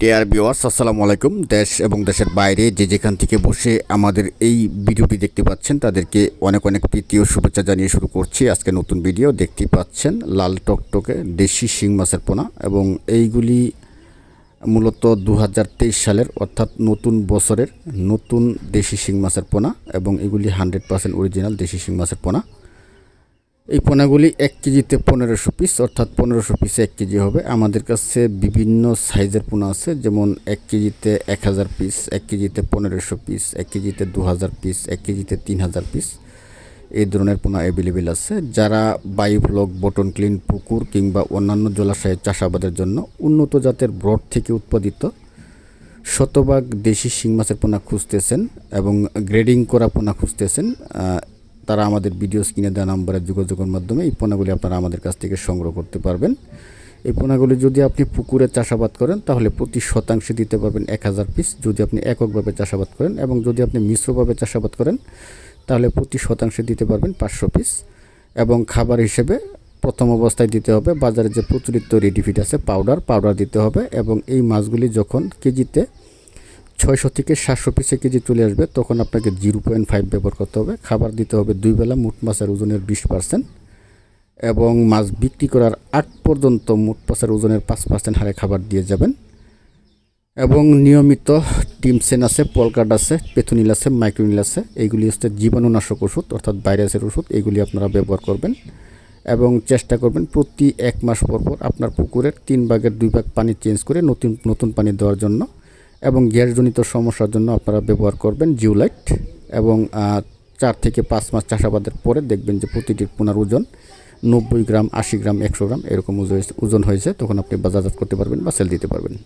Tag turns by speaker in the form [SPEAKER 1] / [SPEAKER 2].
[SPEAKER 1] Deer বিওয়ার্স আসসালামু আলাইকুম দেশ এবং দেশের বাইরে যে যেখান থেকে বসে আমাদের এই ভিডিওটি দেখতে পাচ্ছেন, তাদেরকে অনেক অনেক প্রীতি ও শুভেচ্ছা জানিয়ে শুরু করছি আজকে নতুন ভিডিও। দেখতে পাচ্ছেন লাল টকটকে দেশি শিং মাছের পোনা এবং এইগুলি মূলত দু হাজার তেইশ সালের, অর্থাৎ নতুন বছরের নতুন দেশি শিং মাছের পোনা এবং এগুলি হান্ড্রেড পার্সেন্ট অরিজিনাল দেশি শিং মাছের পোনা। এই পোনাগুলি এক কেজিতে পনেরোশো পিস অর্থাৎ পনেরোশো পিসে এক কেজি হবে। আমাদের কাছে বিভিন্ন সাইজের পোনা আছে, যেমন এক কেজিতে এক হাজার পিস এক কেজিতে পনেরোশো পিস এক কেজিতে দু হাজার পিস এক কেজিতে তিন হাজার পিস এই ধরনের পোনা অ্যাভেলেবেল আছে। যারা বায়ুফ্লক বটন ক্লিন পুকুর কিংবা অন্যান্য জলাশয়ের চাষাবাদের জন্য উন্নত জাতের ব্রড থেকে উৎপাদিত শতভাগ দেশি শিং মাছের পোনা খুঁজতেছেন এবং গ্রেডিং করা পোনা খুঁজতেছেন তারা আমাদের ভিডিও স্ক্রিনে দেওয়া নাম্বারে যোগাযোগের মাধ্যমে এই পোনাগুলি আপনারা আমাদের কাছ থেকে সংগ্রহ করতে পারবেন। এই পোনাগুলি যদি আপনি পুকুরে চাষাবাদ করেন, তাহলে প্রতি শতাংশে দিতে পারবেন এক হাজার পিস যদি আপনি এককভাবে চাষাবাদ করেন এবং যদি আপনি মিশ্রভাবে চাষাবাদ করেন, তাহলে প্রতি শতাংশে দিতে পারবেন পাঁচশো পিস এবং খাবার হিসেবে প্রথম অবস্থায় দিতে হবে বাজারে যে প্রচলিত রেডিফিড আছে পাউডার পাউডার দিতে হবে। এবং এই মাছগুলি যখন কেজিতে ছয়শো থেকে সাতশো পিসে কেজি চলে আসবে। তখন আপনাকে জিরো পয়েন্ট ফাইভ ব্যবহার করতে হবে। খাবার দিতে হবে দুই বেলা মোট মাছের ওজনের বিশ পার্সেন্ট। এবং মাছ বিক্রি করার আগ পর্যন্ত মোট মাছের ওজনের পাঁচ পার্সেন্ট হারে খাবার দিয়ে যাবেন। এবং নিয়মিত টিমসেন আছে পলকাট আছে, পেথুনিল আছে, মাইক্রোনিল আছে। এইগুলি হচ্ছে জীবাণুনাশক ওষুধ, অর্থাৎ ভাইরাসের ওষুধ। এগুলি আপনারা ব্যবহার করবেন। এবং চেষ্টা করবেন প্রতি এক মাস পর পর আপনার পুকুরের তিন ভাগের দুই ভাগ পানি চেঞ্জ করে নতুন নতুন পানি দেওয়ার জন্য। এবং গ্যাসজনিত সমস্যার জন্য আপনারা ব্যবহার করবেন জিউলাইট এবং চার থেকে পাঁচ মাস চাষাবাদের পরে দেখবেন যে প্রতিটির পুনার ওজন নব্বই গ্রাম, আশি গ্রাম, একশো গ্রাম এরকম ওজন হয়েছে- ওজন হয়েছে, তখন আপনি বাজারজাত করতে পারবেন বা সেল দিতে পারবেন।